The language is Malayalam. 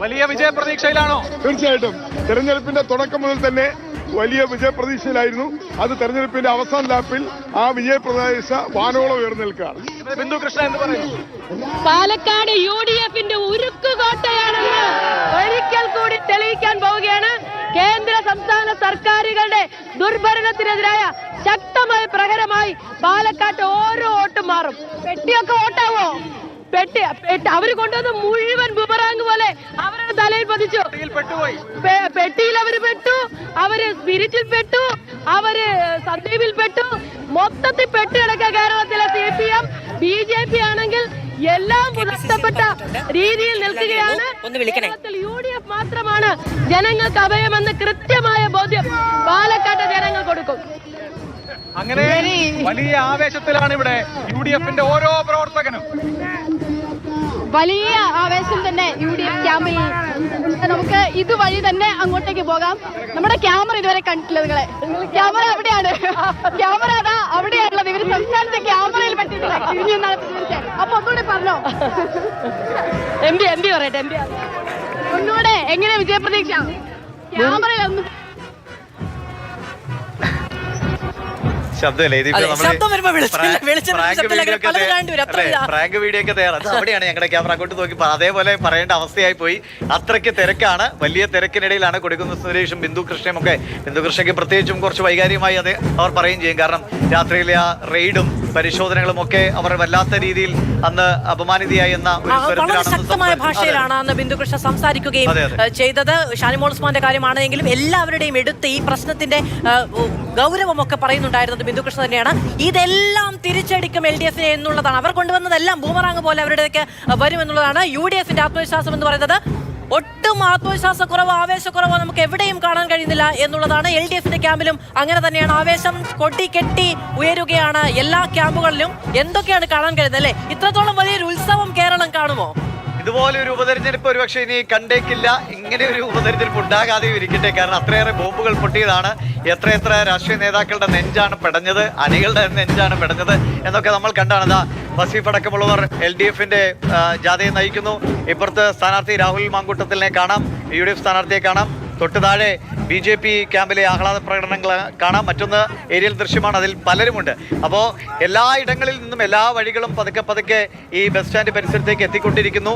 വലിയ വിജയ പ്രതീക്ഷയിലാണോ തീർച്ചയായിട്ടും. തെരഞ്ഞെടുപ്പിന്റെ തുടക്കം മുതൽ തന്നെ വലിയ വിജയപ്രതീക്ഷയിലായിരുന്നു. അത് തെരഞ്ഞെടുപ്പിന്റെ അവസാന ലാപ്പിൽ ആ വിജയപ്രതീക്ഷ വാനോളം ഉയർന്നു നിൽക്കുകയാണ്. ബിന്ദു കൃഷ്ണ എന്ന് പറയുന്നു പാലക്കാട് യു ഡി എഫിന്റെ ഉരുക്കുകോട്ടയാണെന്ന് ഒരിക്കൽ കൂടി തെളിയിക്കാൻ പോവുകയാണ്. കേന്ദ്ര സംസ്ഥാന സർക്കാരുകളുടെ ദുർഭരണത്തിനെതിരായ ശക്തമായ പ്രഹരമായി പാലക്കാട്ട് ഓരോ വോട്ടും മാറും. പെട്ടിയൊക്കെ വോട്ടാവോ? പെട്ടി പെട്ടി അവർ കൊണ്ടുവന്ന മുഴുവൻ ബുമറാങ് പോലെ അവരുടെ തലയിൽ പതിച്ചു. പെട്ടിയിൽ അവർ പെട്ടു അവർ സ്പിരിറ്റിൽ പെട്ടു അവർ സന്ദീപിൽ പെട്ടു. മൊത്തത്തിൽ പെട്ട് കേരളത്തിലെ C P M B J P ആണെങ്കിൽ എല്ലാം പുനർത്തപ്പെട്ട രീതിയിൽ നിൽക്കുകയാണ്. യു ഡി എഫ് മാത്രമാണ് ജനങ്ങൾക്ക് അഭയമെന്ന് കൃത്യമായ ബോധ്യം പാലക്കാട്ടെ ജനങ്ങൾ കൊടുക്കും. അങ്ങനെ വലിയ ആവേശത്തിലാണ് ഇവിടെ യു ഡി എഫിന്റെ ഓരോ പ്രവർത്തകനും. വലിയ ആവേശം തന്നെ യു ഡി എഫ് ക്യാമ്പിൽ നമുക്ക് ഇതുവഴി തന്നെ അങ്ങോട്ടേക്ക് പോകാം. നമ്മുടെ ക്യാമറ ഇതുവരെ കണ്ടിട്ടില്ല നിങ്ങളെ. ക്യാമറ എവിടെയാണ്? ക്യാമറ അതാ അവിടെയാണുള്ളത്. ഇവർ സംസ്ഥാനത്തെ ക്യാമറയിൽ പറ്റിയിട്ടില്ല ഇനി എന്നാണ് തീർച്ചയായും. അപ്പൊ ഒന്നുകൂടെ പറഞ്ഞോ? എം പി എം പി പറയട്ടെ എം പി ഒന്നുകൂടെ എങ്ങനെ വിജയപ്രതീക്ഷ? ക്യാമറയിൽ ഒന്ന് ശബ്ദമല്ലേ? ഇതിപ്പോ അതെ, ശബ്ദം വരുമ്പോ പ്രാങ്ക് ശബ്ദമില്ല, വീഡിയോ ഒക്കെ പലതും തയ്യാ- വരും, അത്ര ഇതാ. പ്രാങ്ക് വീഡിയോ ഒക്കെ തയ്യാറാണ് അത് അവിടെയാണ് ഞങ്ങളുടെ ക്യാമറ അങ്ങോട്ട് നോക്കി പ- അതേപോലെ പറയേണ്ട അവസ്ഥയായി പോയി. അത്രയ്ക്ക് തിരക്കാണ്. വലിയ തിരക്കിനിടയിലാണ് കൊടുക്കുന്ന സുരേഷും ബിന്ദു കൃഷ്ണയും ഒക്കെ. ബിന്ദു കൃഷ്ണയ്ക്ക് പ്രത്യേകിച്ചും കുറച്ച് വൈകാരികമായി അത് അവർ പറയുകയും ചെയ്യും. കാരണം രാത്രിയിലെ ആ റെയ്ഡും പരിശോധനകളും ഒക്കെ അവർ വല്ലാത്ത രീതിയിൽ അന്ന് അപമാനിതയായി എന്ന ഒരു ആ, വളരെ ശക്തമായ. ഭാഷയിലാണ് അന്ന് ബിന്ദുകൃഷ്ണ സംസാരിക്കുകയും അതെ, അതെ. ഏഹ്, ചെയ്തത്. ഷാനിമോൾ ഉസ്മാന്റെ കാര്യമാണെങ്കിലും എല്ലാവരുടെയും എടുത്ത് ഈ പ്രശ്നത്തിന്റെ ഏഹ്, ഗൗരവമൊക്കെ പറയുന്നുണ്ടായിരുന്നത് ബിന്ദുകൃഷ്ണ തന്നെയാണ്. ഇതെല്ലാം തിരിച്ചടിക്കും എൽ ഡി എഫിനെ എന്നുള്ളതാണ്. അവർ കൊണ്ടുവന്നതെല്ലാം ബൂമറാങ് പോലെ അവരുടെയൊക്കെ വരുമെന്നുള്ളതാണ് യു ഡി എഫിന്റെ ആത്മവിശ്വാസം എന്ന് പറയുന്നത്. ഒട്ടും ആത്മവിശ്വാസക്കുറവോ ആവേശക്കുറവോ നമുക്ക് എവിടെയും കാണാൻ കഴിയുന്നില്ല എന്നുള്ളതാണ് എൽ ഡി എഫിന്റെ ക്യാമ്പിലും അങ്ങനെ തന്നെയാണ്. ആവേശം കൊട്ടി കെട്ടി ഉയരുകയാണ് എല്ലാ ക്യാമ്പുകളിലും. എന്തൊക്കെയാണ് കാണാൻ കഴിയുന്നത് അല്ലേ? ഇത്രത്തോളം വലിയൊരു ഉത്സവം കേരളം കാണുമോ? ഇതുപോലെ ഒരു ഉപതെരഞ്ഞെടുപ്പ് ഒരുപക്ഷെ ഇനി കണ്ടേക്കില്ല. ഇങ്ങനെ ഒരു ഉപതെരഞ്ഞെടുപ്പ് ഉണ്ടാകാതെയും ഇരിക്കട്ടെ. കാരണം അത്രയേറെ ബോംബുകൾ പൊട്ടിയതാണ്. എത്രയെത്ര രാഷ്ട്രീയ നേതാക്കളുടെ നെഞ്ചാണ് പെടഞ്ഞത് അണികളുടെ നെഞ്ചാണ് പെടഞ്ഞത് എന്നൊക്കെ നമ്മൾ കണ്ടാണ്. ഇതാ വസീഫ് അടക്കമുള്ളവർ എൽ ഡി എഫിന്റെ ജാഥയെ നയിക്കുന്നു. ഇപ്പുറത്ത് സ്ഥാനാർത്ഥി രാഹുൽ മാങ്കൂട്ടത്തിലിനെ കാണാം. യു ഡി എഫ് സ്ഥാനാർത്ഥിയെ കാണാം. തൊട്ട് താഴെ ബി ജെ പി ക്യാമ്പിലെ ആഹ്ലാദ പ്രകടനങ്ങൾ കാണാം. മറ്റൊന്ന് ഏരിയൽ ദൃശ്യമാണ്. അതിൽ പലരുമുണ്ട്. അപ്പോൾ എല്ലാ ഇടങ്ങളിൽ നിന്നും എല്ലാ വഴികളും പതുക്കെ പതുക്കെ ഈ ബസ് സ്റ്റാൻഡ് പരിസരത്തേക്ക് എത്തിക്കൊണ്ടിരിക്കുന്നു.